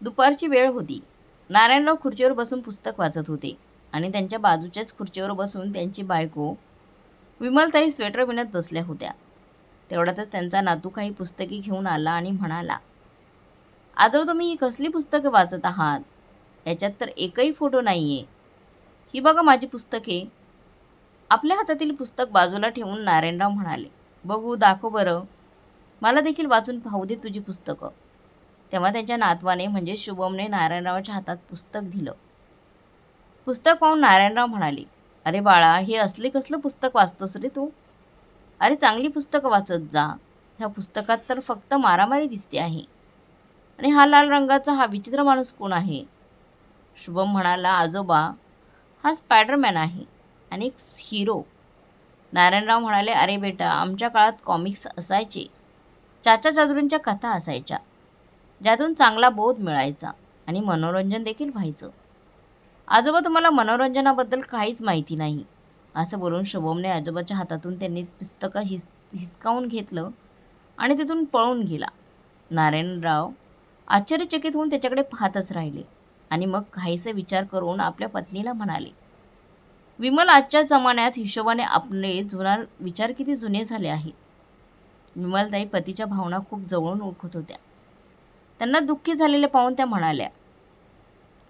दुपारची वेळ होती. नारायणराव खुर्चीवर बसून पुस्तक वाचत होते आणि त्यांच्या बाजूच्याच खुर्चीवर बसून त्यांची बायको विमलताई स्वेटर विणत बसल्या होत्या. तेवढ्यातच त्यांचा नातू काही पुस्तके घेऊन आला आणि म्हणाला आजव तुम्ही ही कसली पुस्तकं वाचत आहात? याच्यात तर एकही फोटो नाही आहे ही बघा माझी पुस्तके. आपल्या हातातील पुस्तक बाजूला ठेवून नारायणराव म्हणाले बघू दाखव बरं. मला देखील वाचून पाहू दे तुझी पुस्तकं. तेव्हा त्यांच्या नातवाने म्हणजे शुभमने नारायणरावाच्या हातात पुस्तक दिलं. पुस्तक पाहून नारायणराव म्हणाले अरे बाळा हे असले कसलं पुस्तक वाचतोस रे तू? अरे चांगली पुस्तकं वाचत जा. ह्या पुस्तकात तर फक्त मारामारी दिसते आहे. आणि हा लाल रंगाचा हा विचित्र माणूस कोण आहे? शुभम म्हणाला आजोबा हा स्पायडरमॅन आहे आणि एक हिरो. नारायणराव म्हणाले अरे बेटा आमच्या काळात कॉमिक्स असायचे. चाचा चादुरींच्या कथा असायच्या. ज्यातून चांगला बोध मिळायचा आणि मनोरंजन देखील व्हायचं. आजोबा तुम्हाला मनोरंजनाबद्दल काहीच माहिती नाही असं बोलून शुभमने आजोबाच्या हातातून त्यांनी पुस्तकं हिस हिसकावून घेतलं आणि तिथून पळून गेला. नारायणराव आश्चर्यचकित होऊन त्याच्याकडे पाहतच राहिले आणि मग काहीसे विचार करून आपल्या पत्नीला म्हणाले विमल आजच्या जमान्यात हिशोबाने आपले जुना विचार किती जुने झाले आहेत. विमलताई पतीच्या भावना खूप जवळून ओळखत होत्या. त्यांना दुःखी झालेले पाहून त्या म्हणाल्या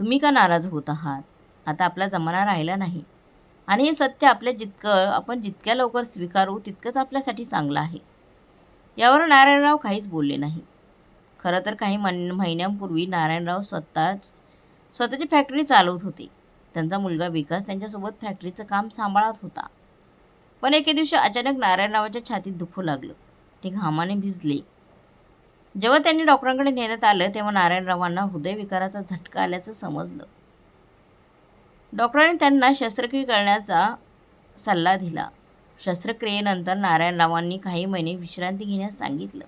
तुम्ही का नाराज होत आहात? आता आपला जमाना राहिला नाही. आणि हे सत्य आपल्या जितकं आपण जितक्या लवकर स्वीकारू तितकंच आपल्यासाठी चांगलं आहे. यावर नारायणराव काहीच बोलले नाही. खरं तर काही मन महिन्यांपूर्वी नारायणराव स्वतःच स्वतःची फॅक्टरी चालवत होते. त्यांचा मुलगा विकास त्यांच्यासोबत फॅक्टरीचं काम सांभाळत होता. पण एके दिवशी अचानक नारायणरावाच्या छातीत दुखू लागलं. ते घामाने भिजले. जेव्हा त्यांनी डॉक्टरांकडे नेण्यात आलं तेव्हा नारायणरावांना हृदयविकाराचा झटका आल्याचं समजलं. डॉक्टरांनी त्यांना शस्त्रक्रिया करण्याचा सल्ला दिला. शस्त्रक्रियेनंतर नारायणरावांनी काही महिने विश्रांती घेण्यास सांगितलं.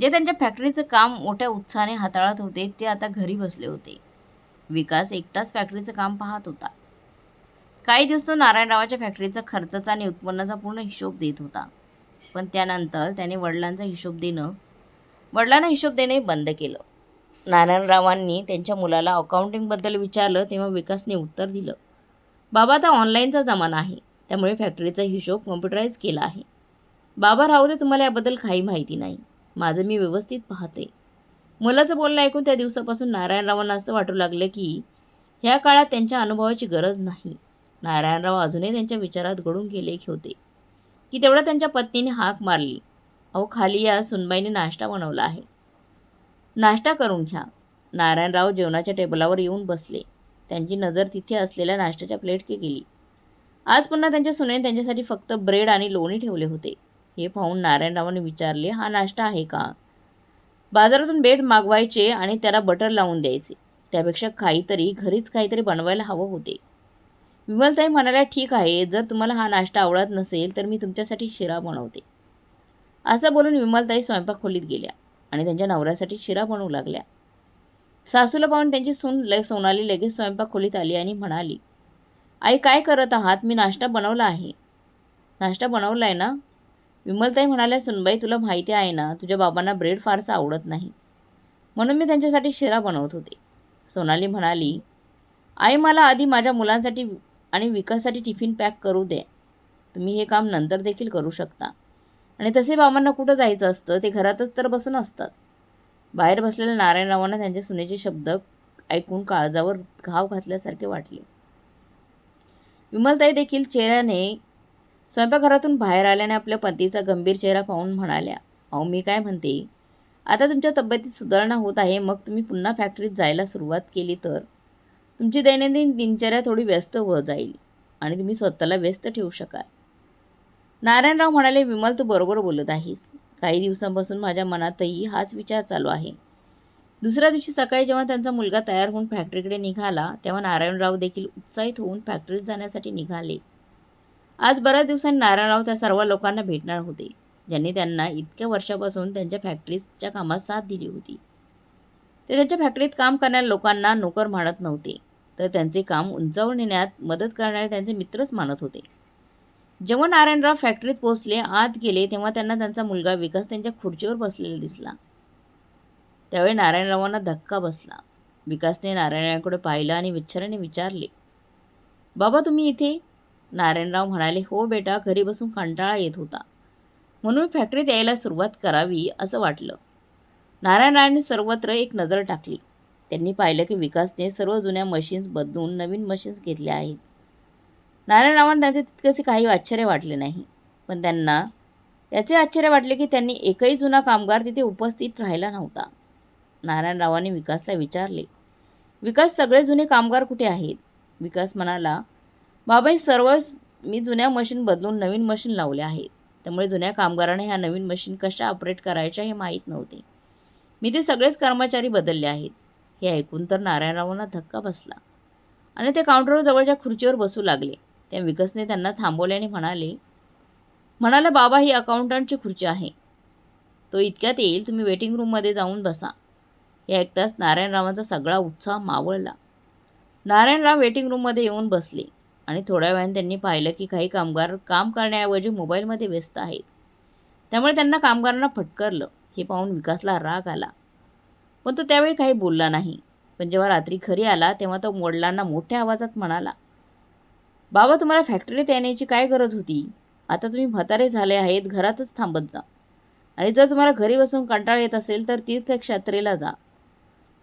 जे त्यांच्या फॅक्टरीचं काम मोठ्या उत्साहाने हाताळत होते ते आता घरी बसले होते. विकास एकटाच फॅक्टरीचं काम पाहत होता. काही दिवस तो नारायणरावाच्या फॅक्टरीचा खर्चाचा आणि उत्पन्नाचा पूर्ण हिशोब देत होता. पण त्यानंतर त्याने वडिलांचा हिशोब देणं वडिलांना हिशोब देणे बंद केलं. नारायणरावांनी त्यांच्या मुलाला अकाउंटिंगबद्दल विचारलं तेव्हा विकासने उत्तर दिलं. बाबा आता ऑनलाईनचा जमाना आहे. त्यामुळे फॅक्टरीचा हिशोब कॉम्प्युटराईज केला आहे. बाबा राहू दे तुम्हाला याबद्दल काही माहिती नाही. माझं मी व्यवस्थित पाहते. मुलाचं बोलणं ऐकून त्या दिवसापासून नारायणरावांना असं वाटू लागलं की ह्या काळात त्यांच्या अनुभवाची गरज नाही. नारायणराव अजूनही त्यांच्या विचारात घडून गेले होते. की तेवढा त्यांच्या पत्नीने हाक मारली. अहो खाली या सुनबाईने नाश्ता बनवला आहे. नाश्ता करून घ्या. नारायणराव जेवणाच्या टेबलावर येऊन बसले. त्यांची नजर तिथे असलेल्या नाश्त्याच्या प्लेटके गेली. आज पुन्हा त्यांच्या सुनेने त्यांच्यासाठी फक्त ब्रेड आणि लोणी ठेवले होते. हे पाहून नारायणरावांनी विचारले हा नाश्ता आहे का? बाजारातून बेड मागवायचे आणि त्याला बटर लावून द्यायचे. त्यापेक्षा काहीतरी घरीच काहीतरी बनवायला हवं होते. विमलताई म्हणाल्या ठीक आहे. जर तुम्हाला हा नाश्ता आवडत नसेल तर मी तुमच्यासाठी शिरा बनवते. असं बोलून विमलताई स्वयंपाक खोलीत गेल्या आणि त्यांच्या नवऱ्यासाठी शिरा बनवू लागल्या. सासूला पाहून त्यांची सून ल सोनाली लगेच स्वयंपाक खोलीत आली आणि म्हणाली आई काय करत आहात? मी नाश्ता बनवला आहे. नाश्ता बनवला आहे ना? विमलताई म्हणाल्या सुनबाई तुला माहिती आहे ना तुझ्या बाबांना ब्रेड फारसा आवडत नाही. म्हणून मी त्यांच्यासाठी शिरा बनवत होते. सोनाली म्हणाली आई मला आधी माझ्या मुलांसाठी आणि विकासाठी टिफिन पॅक करू दे. तुम्ही हे काम नंतर देखील करू शकता. आणि तसे बाबांना कुठं जायचं असतं? ते घरातच तर बसून असतात. बाहेर बसलेल्या नारायणरावांना त्यांचे सुनेचे शब्द ऐकून काळजावर घाव घातल्यासारखे वाटले. विमलताई देखील चेहऱ्याने स्वयंपाकघरातून बाहेर आल्याने आपल्या पतीचा गंभीर चेहरा पाहून म्हणाल्या अहो मी काय म्हणते? आता तुमच्या तब्येतीत सुधारणा होत आहे मग तुम्ही पुन्हा फॅक्टरीत जायला सुरुवात केली तर? तुमची दैनंदिन दिनचर्या थोडी व्यस्त हो जाईल आणि तुम्ही स्वतःला व्यस्त ठेवू शकाल. नारायणराव म्हणाले विमल तू बरोबर बोलत आहेस. काही दिवसांपासून माझ्या मनातही हाच विचार चालू आहे. दुसऱ्या दिवशी सकाळी जेव्हा त्यांचा मुलगा तयार होऊन फॅक्टरीकडे निघाला तेव्हा नारायणराव देखील उत्साहित होऊन फॅक्टरीत जाण्यासाठी निघाले. आज बऱ्याच दिवसांनी नारायणराव त्या सर्व लोकांना भेटणार होते ज्यांनी त्यांना इतक्या वर्षापासून त्यांच्या फॅक्टरीच्या कामात साथ दिली होती. ते त्यांच्या फॅक्टरीत काम करणाऱ्या लोकांना नोकर मानत नव्हते तर त्यांचे काम उंचावर नेण्यात मदत करणारे त्यांचे मित्रच मानत होते. जेव्हा नारायणराव फॅक्टरीत पोहोचले आत गेले तेव्हा त्यांना त्यांचा मुलगा विकास त्यांच्या खुर्चीवर बसलेला दिसला. त्यावेळी नारायणरावांना धक्का बसला. विकासने नारायणरावांकडे पाहिलं आणि विचाराने विचारले बाबा तुम्ही इथे? नारायणराव म्हणाले हो बेटा घरी बसून कंटाळा येत होता. म्हणून फॅक्टरीत यायला सुरुवात करावी असं वाटलं. नारायणरावांनी सर्वत्र एक नजर टाकली. त्यांनी पाहिलं की विकासने सर्व जुन्या मशीन्स बदलून नवीन मशीन्स घेतल्या आहेत. नारायणरावांना त्यांचे तितकेसे काही आश्चर्य वाटले नाही. पण त्यांना याचे आश्चर्य वाटले की त्यांनी एकही जुना कामगार तिथे उपस्थित राहिला नव्हता. नारायणरावांनी विकासला विचारले विकास सगळे जुने कामगार कुठे आहेत? विकास म्हणाला बाबा सर्व मी जुन्या मशीन बदलून नवीन मशीन लावल्या आहेत. त्यामुळे जुन्या कामगारांना ह्या नवीन मशीन कशा ऑपरेट करायच्या हे माहीत नव्हते. मी ते सगळेच कर्मचारी बदलले आहेत. हे ऐकून तर नारायणरावांना धक्का बसला आणि ते काउंटरवर जवळच्या खुर्चीवर बसू लागले. त्या विकसने त्यांना थांबवले आणि म्हणाले म्हणाला बाबा ही अकाउंटंटची खुर्ची आहे. तो इतक्यात येईल तुम्ही वेटिंग रूममध्ये जाऊन बसा. हे ऐकताच नारायणरावांचा सगळा उत्साह मावळला. नारायणराव वेटिंग रूममध्ये येऊन बसले आणि थोड्या वेळाने त्यांनी पाहिलं की काही कामगार काम करण्याऐवजी मोबाईलमध्ये व्यस्त आहेत. त्यामुळे त्यांना कामगारांना फटकारलं. हे पाहून विकासला राग आला. पण तो त्यावेळी काही बोलला नाही. पण जेव्हा रात्री घरी आला तेव्हा तो वडिलांना मोठ्या आवाजात म्हणाला बाबा तुम्हाला फॅक्टरीत येण्याची काय गरज होती? आता तुम्ही म्हातारे झाले आहेत घरातच थांबत जा. आणि जर तुम्हाला घरी बसून कंटाळा येत असेल तर तीर्थक्षात्रेला जा.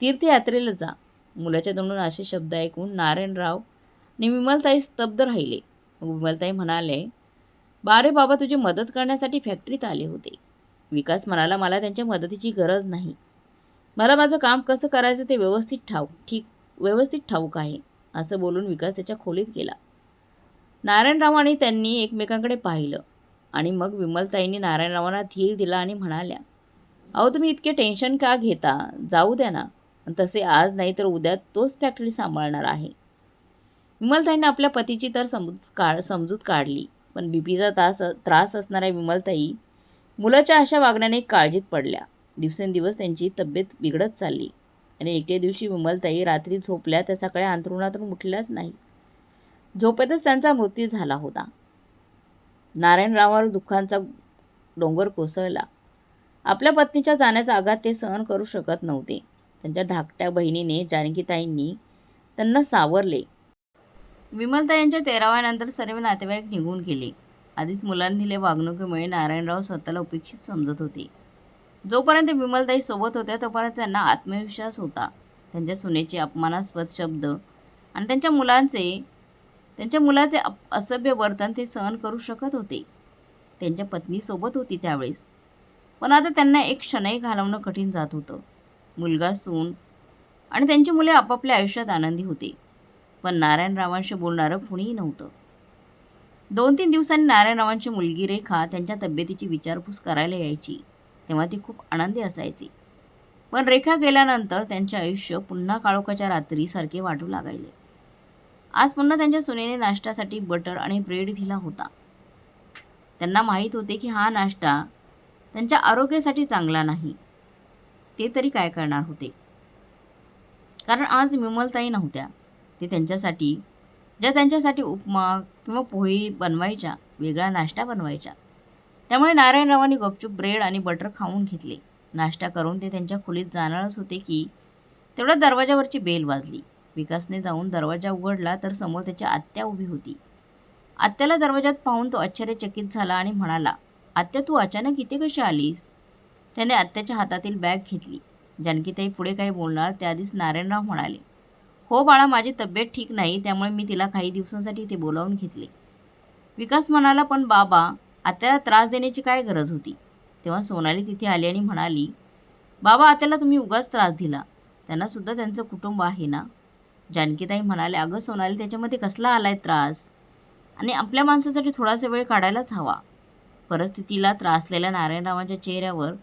तीर्थयात्रेला जा. मुलाच्या तोंडून असे शब्द ऐकून नारायणराव आणि विमलताई स्तब्ध राहिले. मग विमलताई म्हणाले बारे बाबा तुझी मदत करण्यासाठी फॅक्टरीत आले होते. विकास म्हणाला मला त्यांच्या मदतीची गरज नाही. मला माझं काम कसं करायचं ते व्यवस्थित ठाऊक ठीक व्यवस्थित ठाऊक आहे. असं बोलून विकास त्याच्या खोलीत गेला. नारायणराव आणि त्यांनी एकमेकांकडे पाहिलं आणि मग विमलताईंनी नारायणरावांना धीर दिला आणि म्हणाल्या अहो तुम्ही इतके टेन्शन का घेता? जाऊ द्या ना. तसे आज नाही तर उद्या तोच फॅक्टरी सांभाळणार आहे. विमलताईंनी आपल्या पतीची तर समजूत काढ समजूत काढली पण बीपीचा तास त्रास असणाऱ्या विमलताई मुलाच्या अशा वागण्याने काळजीत पडल्या. दिवसेंदिवस त्यांची तब्येत बिघडत चालली आणि एके दिवशी विमलताई रात्री झोपल्या त्या सकाळी अंथरुणातून उठल्याच नाही. झोपेतच त्यांचा मृत्यू झाला होता. नारायणरावावर दुःखांचा डोंगर कोसळला. आपल्या पत्नीच्या जाण्याचा आघात ते सहन करू शकत नव्हते. त्यांच्या धाकट्या बहिणीने जानकीताईंनी त्यांना सावरले. विमलताईंच्या तेराव्यानंतर सर्व नातेवाईक निघून गेले. आधीच मुलांनी वागणुकीमुळे नारायणराव स्वतःला उपेक्षित समजत होते. जोपर्यंत विमलताई सोबत होत्या तोपर्यंत त्यांना आत्मविश्वास होता. त्यांच्या सुनेचे अपमानास्पद शब्द आणि त्यांच्या मुलांचे त्यांच्या मुलाचे अप असभ्य वर्तन ते सहन करू शकत होते. त्यांच्या पत्नीसोबत होती त्यावेळेस. पण आता त्यांना एक क्षणही घालवणं कठीण जात होतं. मुलगा सून आणि त्यांची मुले आपापल्या आयुष्यात आनंदी होते. पण नारायणरावांशी बोलणारं कुणीही नव्हतं. दोन तीन दिवसांनी नारायणरावांची मुलगी रेखा त्यांच्या तब्येतीची विचारपूस करायला यायची. तेव्हा ती खूप आनंदी असायची. पण रेखा गेल्यानंतर त्यांचे आयुष्य पुन्हा काळोखाच्या रात्रीसारखे वाटू लागायले. आज पुन्हा त्यांच्या सुनेने नाश्त्यासाठी बटर आणि ब्रेड दिला होता. त्यांना माहीत होते की हा नाश्ता त्यांच्या आरोग्यासाठी चांगला नाही. ते तरी काय करणार होते? कारण आज विमलताई नव्हत्या. ते त्यांच्यासाठी ज्या त्यांच्यासाठी उपमा किंवा पोहे बनवायच्या वेगळा नाश्ता बनवायच्या. त्यामुळे नारायणरावांनी गपचूप ब्रेड आणि बटर खाऊन घेतले. नाश्ता करून ते त्यांच्या खोलीत जाणारच होते की तेवढ्या दरवाजावरची बेल वाजली. विकासने जाऊन दरवाजा उघडला तर समोर त्याची आत्या उभी होती. आत्याला दरवाजात पाहून तो आश्चर्यचकित झाला आणि म्हणाला आत्या तू अचानक इथे कशी आलीस? त्याने आत्याच्या हातातील बॅग घेतली. जानकीताई पुढे काही बोलणार त्याआधीच नारायणराव म्हणाले हो बाळा माझी तब्येत ठीक नाही त्यामुळे मी तिला काही दिवसांसाठी इथे बोलावून घेतले. विकास म्हणाला पण बाबा आत्याला त्रास देण्याची काय गरज होती? तेव्हा सोनाली तिथे आली आणि म्हणाली बाबा आत्याला तुम्ही उगाच त्रास दिला. त्यांनासुद्धा त्यांचं कुटुंब आहे ना? जानकीताई म्हणाले अगं सोनाली त्याच्यामध्ये कसला आलाय त्रास? आणि आपल्या माणसासाठी थोडासा वेळ काढायलाच हवा. परिस्थितीला त्रासलेल्या नारायणरावांच्या चेहऱ्यावर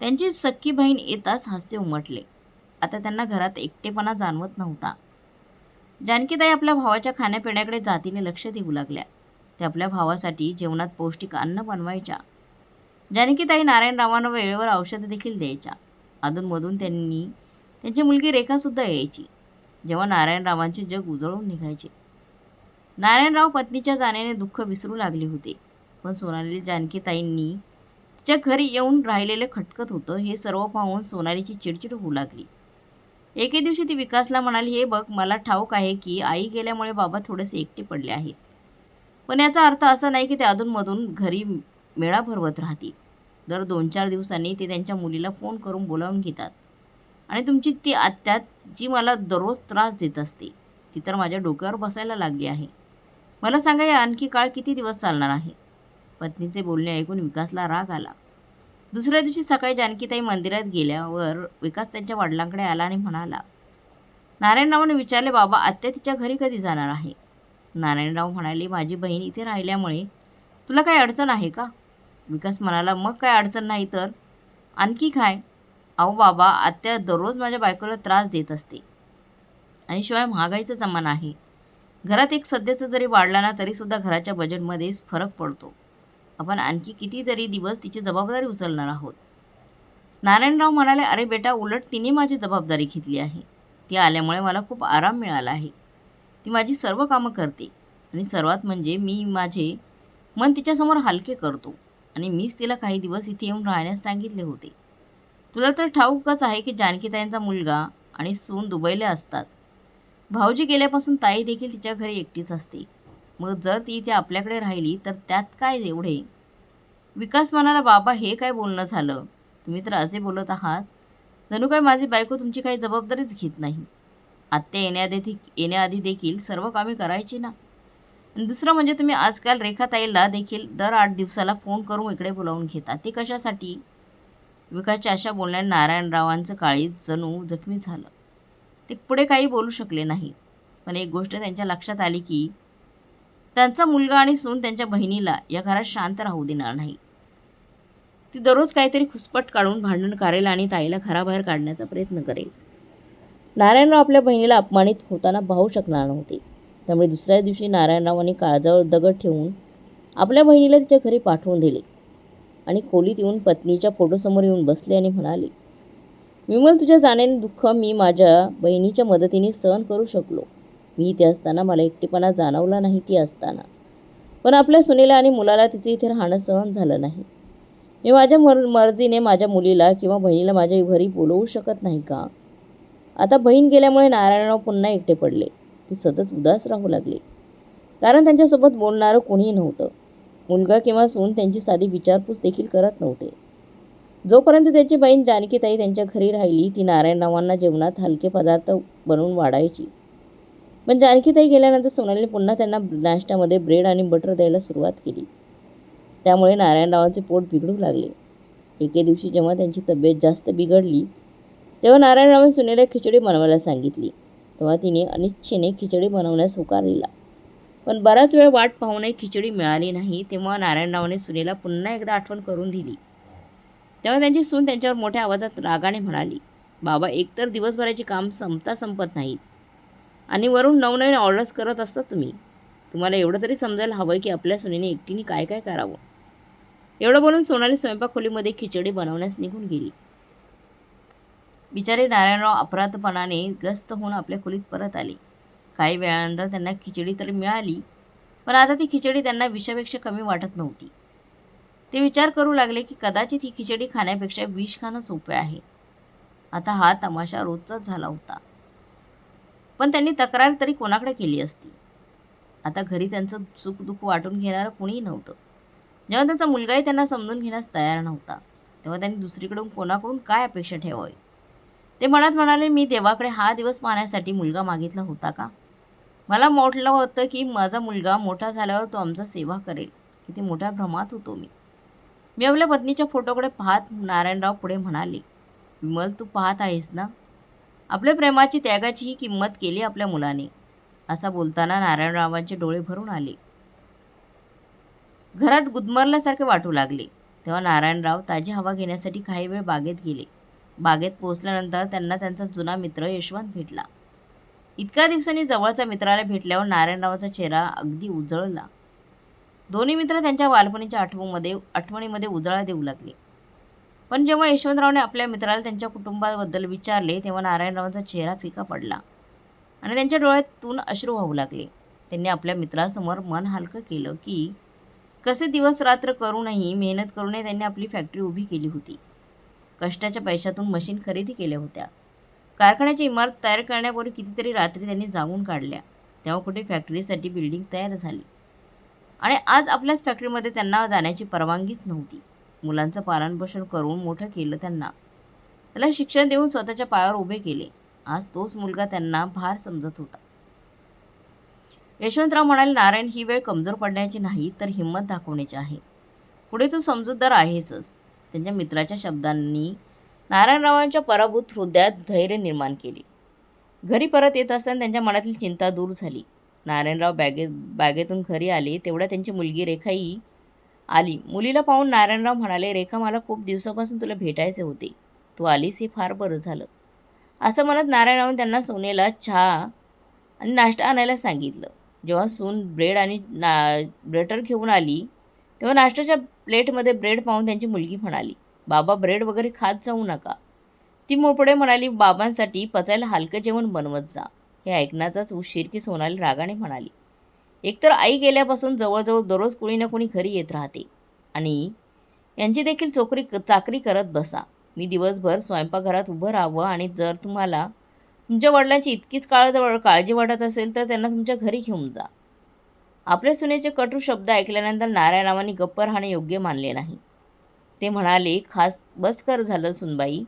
त्यांची सख्खी बहीण येताच हास्य उमटले. आता त्यांना घरात एकटेपणा जाणवत नव्हता. जानकीताई आपल्या भावाच्या खाण्यापिण्याकडे जातीने लक्ष देऊ लागल्या. ते आपल्या भावासाठी जेवणात पौष्टिक अन्न बनवायच्या. जानकीताई नारायणरावांना वेळेवर औषधं देखील द्यायच्या. अधूनमधून त्यांनी त्यांची मुलगी रेखासुद्धा यायची. जेव्हा नारायणरावांचे जग उजळून निघायचे. नारायणराव पत्नीच्या जाण्याने दुःख विसरू लागले होते. पण सोनाली जानकीताईंनी तिच्या घरी येऊन राहिलेलं खटकत होतं हे सर्व पाहून सोनालीची चिडचिड होऊ लागली. एके दिवशी ती विकासला म्हणाली हे बघ मला ठाऊक आहे की आई गेल्यामुळे बाबा थोडेसे एकटे पडले आहेत. पण याचा अर्थ असा नाही की ते अधूनमधून घरी मेळा भरवत राहतील. दर दोन चार दिवसांनी ते त्यांच्या मुलीला फोन करून बोलावून घेतात. आणि तुमची ती आत्या जी मला दररोज त्रास देत असते ती तर माझ्या डोक्यावर बसायला लागली आहे. मला सांगा या आणखी काळ किती दिवस चालणार आहे? पत्नीचे बोलणे ऐकून विकासला राग आला. दुसऱ्या दिवशी सकाळी जानकीताई मंदिरात गेल्यावर विकास त्यांच्या वडिलांकडे आला आणि म्हणाला नारायणरावाने विचारले बाबा आत्या तिच्या घरी कधी जाणार आहे? नारायणराव म्हणाले माझी बहीण इथे राहिल्यामुळे तुला काही अडचण आहे का? विकास म्हणाला मग काय अडचण नाही तर? आणखी काय? अहो बाबा आत्या दररोज माझ्या बायकोला त्रास देत असते. आणि शिवाय महागाईचा जमाना आहे. घरात एक सध्याचं जरी वाढला ना तरीसुद्धा घराच्या बजेटमध्येच फरक पडतो. आपण आणखी कितीतरी दिवस तिची जबाबदारी उचलणार आहोत. नारायणराव म्हणाले अरे बेटा उलट तिने माझी जबाबदारी घेतली आहे. ती आल्यामुळे मला खूप आराम मिळाला आहे. ती माझी सर्व कामं करते. आणि सर्वात म्हणजे मी माझे मन तिच्यासमोर हलके करतो. आणि मीच तिला काही दिवस इथे येऊन राहण्यास सांगितले होते. तुला तर ठाऊकच आहे की जानकीताईंचा मुलगा आणि सून दुबईला असतात. भाऊजी गेल्यापासून ताई देखील तिच्या घरी एकटीच असते. मग जर ती इथे आपल्याकडे राहिली तर त्यात काय एवढे? विकास म्हणाला बाबा हे काय बोलणं झालं? तुम्ही तर असे बोलत आहात. जणू काय माझी बायको तुमची काही जबाबदारीच घेत नाही. आत्या येण्याआधी येण्याआधी देखील सर्व कामे करायची ना? दुसरं म्हणजे तुम्ही आजकाल रेखाताईला देखील दर आठ दिवसाला फोन करून इकडे बोलावून घेता. ते कशासाठी? विकासच्या अशा बोलण्याने नारायणरावांचं काळीज जणू जखमी झालं. ते पुढे काही बोलू शकले नाही. पण एक गोष्ट त्यांच्या लक्षात आली की त्यांचा मुलगा आणि सून त्यांच्या बहिणीला या घरात शांत राहू देणार नाही. ती दररोज काहीतरी खुसपट काढून भांडण करेल आणि ताईला घराबाहेर काढण्याचा प्रयत्न करेल. नारायणराव आपल्या बहिणीला अपमानित होताना पाहू शकणार नव्हते. त्यामुळे दुसऱ्या दिवशी नारायणरावांनी काळजावर दगड ठेवून आपल्या बहिणीला तिच्या घरी पाठवून दिले. आणि खोलीत येऊन पत्नीच्या फोटोसमोर येऊन बसले आणि म्हणाले विमल तुझ्या जाण्याने दुःख मी माझ्या बहिणीच्या मदतीने सहन करू शकलो. मी इथे असताना मला एकटेपणा जाणवला नाही ती असताना. पण आपल्या सुनेला आणि मुलाला तिचे इथे राहणं सहन झालं नाही. मी माझ्या मर मर्जीने माझ्या मुलीला किंवा बहिणीला माझ्या घरी बोलवू शकत नाही का? आता बहीण गेल्यामुळे नारायणराव पुन्हा एकटे पडले. ते सतत उदास राहू लागले. कारण त्यांच्यासोबत बोलणारं कोणीही नव्हतं. मुलगा किंवा सून त्यांची साधी विचारपूस देखील करत नव्हते. जोपर्यंत त्याची बहीण जानकीताई त्यांच्या घरी राहिली ती नारायणरावांना जेवणात हलके पदार्थ बनवून वाढायची. पण जानकीताई गेल्यानंतर सोनालीने पुन्हा त्यांना नाश्त्यामध्ये ब्रेड आणि बटर द्यायला सुरुवात केली. त्यामुळे नारायणरावांचे पोट बिघडू लागले. एके दिवशी जेव्हा त्यांची तब्येत जास्त बिघडली तेव्हा नारायणरावांनी सुनेला खिचडी बनवायला सांगितली. तेव्हा तिने अनिच्छेने खिचडी बनवण्यास होकार दिला. पण बराच वेळ वाट पाहूनही खिचडी मिळाली नाही तेव्हा नारायणरावाने सुनेला पुन्हा एकदा आठवण करून दिली. तेव्हा त्यांची सून त्यांच्यावर मोठ्या आवाजात रागाने म्हणाली बाबा एकतर दिवसभराची काम संपता संपत नाहीत. आणि वरून नवनवीन ऑर्डर्स करत असतात तुम्ही. तुम्हाला एवढं तरी समजायला हवं की आपल्या सुनेने एकटीने काय काय करावं. एवढं बोलून सोनाली स्वयंपाक खोलीमध्ये खिचडी बनवण्यास निघून गेली. बिचारे नारायणराव अपराधपणाने ग्रस्त होऊन आपल्या खोलीत परत आले. काही वेळानंतर त्यांना खिचडी तरी मिळाली पण आता ती खिचडी त्यांना विषापेक्षा कमी वाटत नव्हती. ते विचार करू लागले की कदाचित ही खिचडी खाण्यापेक्षा विष खाणं सोपे आहे. आता हा तमाशा रोजचाच झाला होता. पण त्यांनी तक्रार तरी कोणाकडे केली असती? आता घरी त्यांचं सुखदुःख वाटून घेणारं कुणीही नव्हतं. जेव्हा त्यांचा मुलगाही त्यांना समजून घेण्यास तयार नव्हता तेव्हा त्यांनी दुसरीकडून कोणाकडून काय अपेक्षा ठेवावी? ते म्हणत म्हणाले मी देवाकडे हा दिवस पाहण्यासाठी मुलगा मागितला होता का? मला म्हटलं होतं की माझा मुलगा मोठा झाल्यावर तो आमचा सेवा करेल. किती मोठ्या भ्रमात होतो मी. मी आपल्या पत्नीच्या फोटोकडे पाहत नारायणराव पुढे म्हणाले विमल तू पाहत आहेस ना? आपल्या प्रेमाची त्यागाची ही किंमत केली आपल्या मुलाने. असा बोलताना नारायणरावांचे डोळे भरून आले. घरात गुदमरल्यासारखे वाटू लागले. तेव्हा नारायणराव ताजी हवा घेण्यासाठी काही वेळ बागेत गेले. बागेत पोहोचल्यानंतर त्यांना त्यांचा जुना मित्र यशवंत भेटला. इतक्या दिवसांनी जवळच्या मित्राला भेटल्यावर नारायणरावांचा चेहरा अगदी उजळला. दोन्ही मित्र त्यांच्या बालपणीच्या आठवणीमध्ये आठवणीमध्ये उजाळा देऊ लागले. पण जेव्हा यशवंतरावने आपल्या मित्राला त्यांच्या कुटुंबाबद्दल विचारले तेव्हा नारायणरावांचा चेहरा फिका पडला आणि त्यांच्या डोळ्यातून अश्रू वाहू लागले. त्यांनी आपल्या मित्रासमोर मन हलकं केलं की कसे दिवस रात्र करूनही मेहनत करूनही त्यांनी आपली फॅक्टरी उभी केली होती. कष्टाच्या पैशातून मशीन खरेदी केल्या होत्या. कारखान्याची इमारत तयार करण्यापूर्वी कितीतरी रात्री त्यांनी जागून काढल्या. तेव्हा कुठे फॅक्टरीसाठी बिल्डिंग तयार झाली. आणि आज आपल्याच फॅक्टरीमध्ये त्यांना जाण्याची परवानगीच नव्हती. मुलांचं पालनपोषण करून मोठं केलं त्यांना. त्याला शिक्षण देऊन स्वतःच्या पायावर उभे केले. आज तोच मुलगा त्यांना भार समजत होता. यशवंतराव म्हणाले नारायण ही वेळ कमजोर पडण्याची नाही तर हिंमत दाखवण्याची आहे. पुढे तू समजूतदार आहेसच. त्यांच्या मित्राच्या शब्दांनी नारायणरावांच्या पराभूत हृदयात धैर्य निर्माण केले. घरी परत येत असताना त्यांच्या मनातील चिंता दूर झाली. नारायणराव बॅगे बागेतून घरी आले तेवढ्या त्यांची मुलगी रेखाही आली. मुलीला पाहून नारायणराव म्हणाले रेखा मला खूप दिवसापासून तुला भेटायचे होते. तू आलीस हे फार बरं झालं. असं म्हणत नारायणरावांनी त्यांना सोनेला चहा आणि नाश्ता आणायला सांगितलं. जेव्हा सून ब्रेड आणि ना ब्रेटर घेऊन आली तेव्हा नाश्त्याच्या प्लेटमध्ये ब्रेड पाहून त्यांची मुलगी म्हणाली बाबा ब्रेड वगैरे खात जाऊ नका. ती मोपडे म्हणाली बाबांसाठी पचायला हलकं जेवण बनवत जा. हे ऐकण्याचाच उशीर की सोनाली रागाने म्हणाली. एकतर आई गेल्यापासून जवळजवळ दररोज कोणी ना कोणी घरी येत राहते. आणि यांची देखील चोकरी चाकरी करत बसा. मी दिवसभर स्वयंपाकघरात उभं राहावं आणि जर तुम्हाला तुमच्या वडिलांची इतकीच काळजवळ काळजी वाटत असेल तर त्यांना तुमच्या घरी घेऊन जा. आपल्या सुनेचे कटू शब्द ऐकल्यानंतर नारायणरावांनी गप्प राहणे योग्य मानले नाही. ते म्हणाले खास बस कर झालं सुनबाई.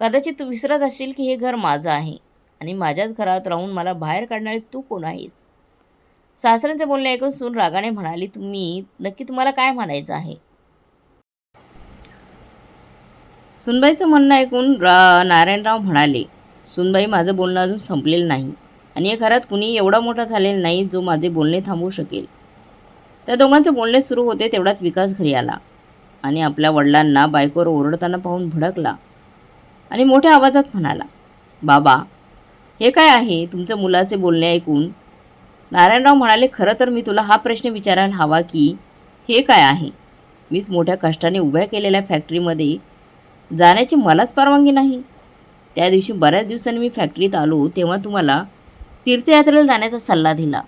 कदाचित तू विसरत असशील की हे घर माझं आहे आणि माझ्याच घरात राहून मला बाहेर काढणारी तू कोण आहेस? सासऱ्यांचे बोलणे ऐकून सून रागाने म्हणाली तुम्ही नक्की तुम्हाला काय म्हणायचं आहे? सुनबाईचं म्हणणं ऐकून रा नारायणराव म्हणाले सुनबाई माझं बोलणं अजून संपलेलं नाही आणि या घरात कुणी एवढा मोठा झालेला नाही जो माझे बोलणे थांबवू शकेल. त्या दोघांचे बोलणे सुरू होते तेवढाच विकास घरी आला. आणि आपल्या वडिलांना बायकोवर ओरडताना पाहून भडकला आणि मोठ्या आवाजात म्हणाला बाबा हे काय आहे? तुमच्या मुलाचे बोलणे ऐकून? नारायणराव म्हणाले खरं तर मी तुला हा प्रश्न विचारायला हवा की हे काय आहे? मीच मोठ्या कष्टाने उभ्या केलेल्या फॅक्टरीमध्ये जाण्याची मलाच परवानगी नाही. त्या दिवशी बऱ्याच दिवसांनी मी फॅक्टरीत आलो तेव्हा तुम्हाला तीर्थयात्रेला जाण्याचा सल्ला दिला.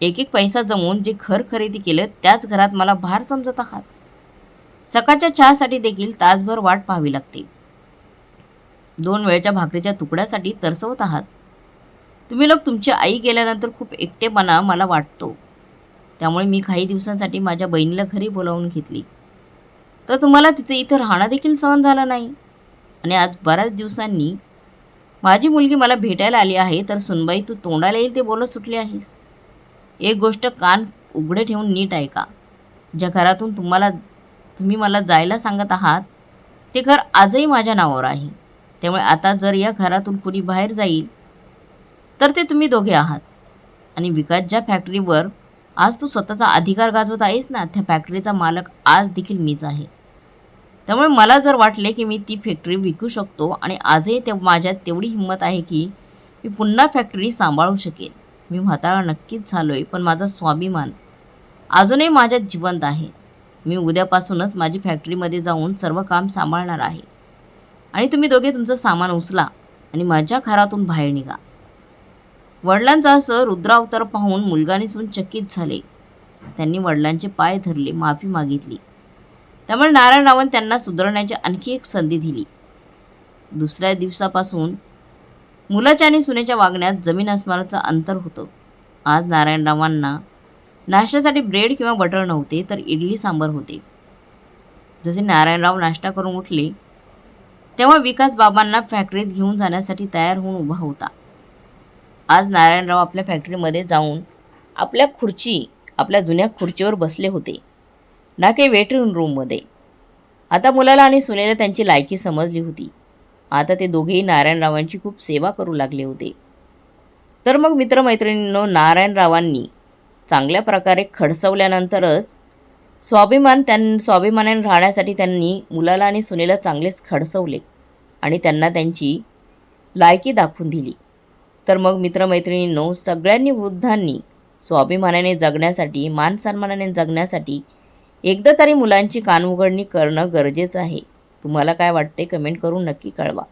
एक एक पैसा जमवून जे घर खरेदी केलं त्याच घरात मला भार समजत आहात. सकाळच्या चहासाठी देखील तासभर वाट पाहावी लागते. दोन वेळच्या भाकरीच्या तुकड्यासाठी तरसवत आहात. तुम्ही लोक तुमची आई गेल्यानंतर खूप एकटेपणा मला वाटतो. त्यामुळे मी काही दिवसांसाठी माझ्या बहिणीला घरी बोलावून घेतली. तर तुम्हाला तिचं इथं राहणं देखील सहन झालं नाही. आणि आज बऱ्याच दिवसांनी माझी मुलगी मला भेटायला आली आहे तर सुनबाई तू तोंडाला येईल ते बोलत सुटली आहेस. एक गोष्ट कान उघडे ठेवून नीट ऐका. ज्या घरातून तुम्हाला तुम्ही मला जायला सांगत आहात ते घर आजही माझ्या नावावर आहे. त्यामुळे आता जर या घरातून कुणी बाहेर जाईल तर ते तुम्ही दोघे आहात. आणि विकास ज्या फॅक्टरीवर आज तू स्वतःचा अधिकार गाजवत आहेस ना त्या फॅक्टरीचा मालक आज देखील मीच आहे. त्यामुळे मला जर वाटले की मी ती फॅक्टरी विकू शकतो आणि आजही ते माझ्यात तेवढी हिंमत आहे की मी पुन्हा फॅक्टरी सांभाळू शकेल मी म्हातारा नक्कीच झालो आहे पण माझा स्वाभिमान अजूनही माझ्यात जिवंत आहे. मी उद्यापासूनच माझी फॅक्टरीमध्ये जाऊन सर्व काम सांभाळणार आहे. आणि तुम्ही दोघे तुमचं सामान उचला आणि माझ्या घरातून बाहेर निघा. वडिलांचा असं रुद्रावतार पाहून मुलगाने सून चकित झाले. त्यांनी वडिलांचे पाय धरले माफी मागितली. त्यामुळे नारायणरावण त्यांना सुधारण्याची आणखी एक संधी दिली. दुसऱ्या दिवसापासून मुलाच्या आणि सुनेच्या वागण्यात जमीन अस्मानाचं अंतर होतं. आज नारायणरावांना नाश्त्यासाठी ब्रेड किंवा बटर नव्हते तर इडली सांबर होते. जसे नारायणराव नाश्ता करून उठले तेव्हा विकास बाबांना फॅक्टरीत घेऊन जाण्यासाठी तयार होऊन उभा होता. आज नारायणराव आपल्या फॅक्टरीमध्ये जाऊन आपल्या खुर्ची आपल्या जुन्या खुर्चीवर बसले होते. ना काही वेटरूम रूममध्ये आता मुलाला आणि सुनेला त्यांची लायकी समजली होती. आता ते दोघेही नारायणरावांची खूप सेवा करू लागले होते. तर मग मित्रमैत्रिणींनो नारायणरावांनी चांगल्या प्रकारे खडसवल्यानंतरच स्वाभिमान त्यां स्वाभिमानाने राहण्यासाठी त्यांनी मुलाला आणि सुनेला चांगलेच खडसवले आणि त्यांना त्यांची लायकी दाखवून दिली. तर मग मित्रमैत्रिणींनो सगळ्यांनी वृद्धांनी स्वाभिमानाने जगण्यासाठी मान सन्मानाने जगण्यासाठी एकदा तरी मुलांची कानउघडणी करणं गरजेचं आहे. तुम्हाला काय वाटते कमेंट करून नक्की कळवा.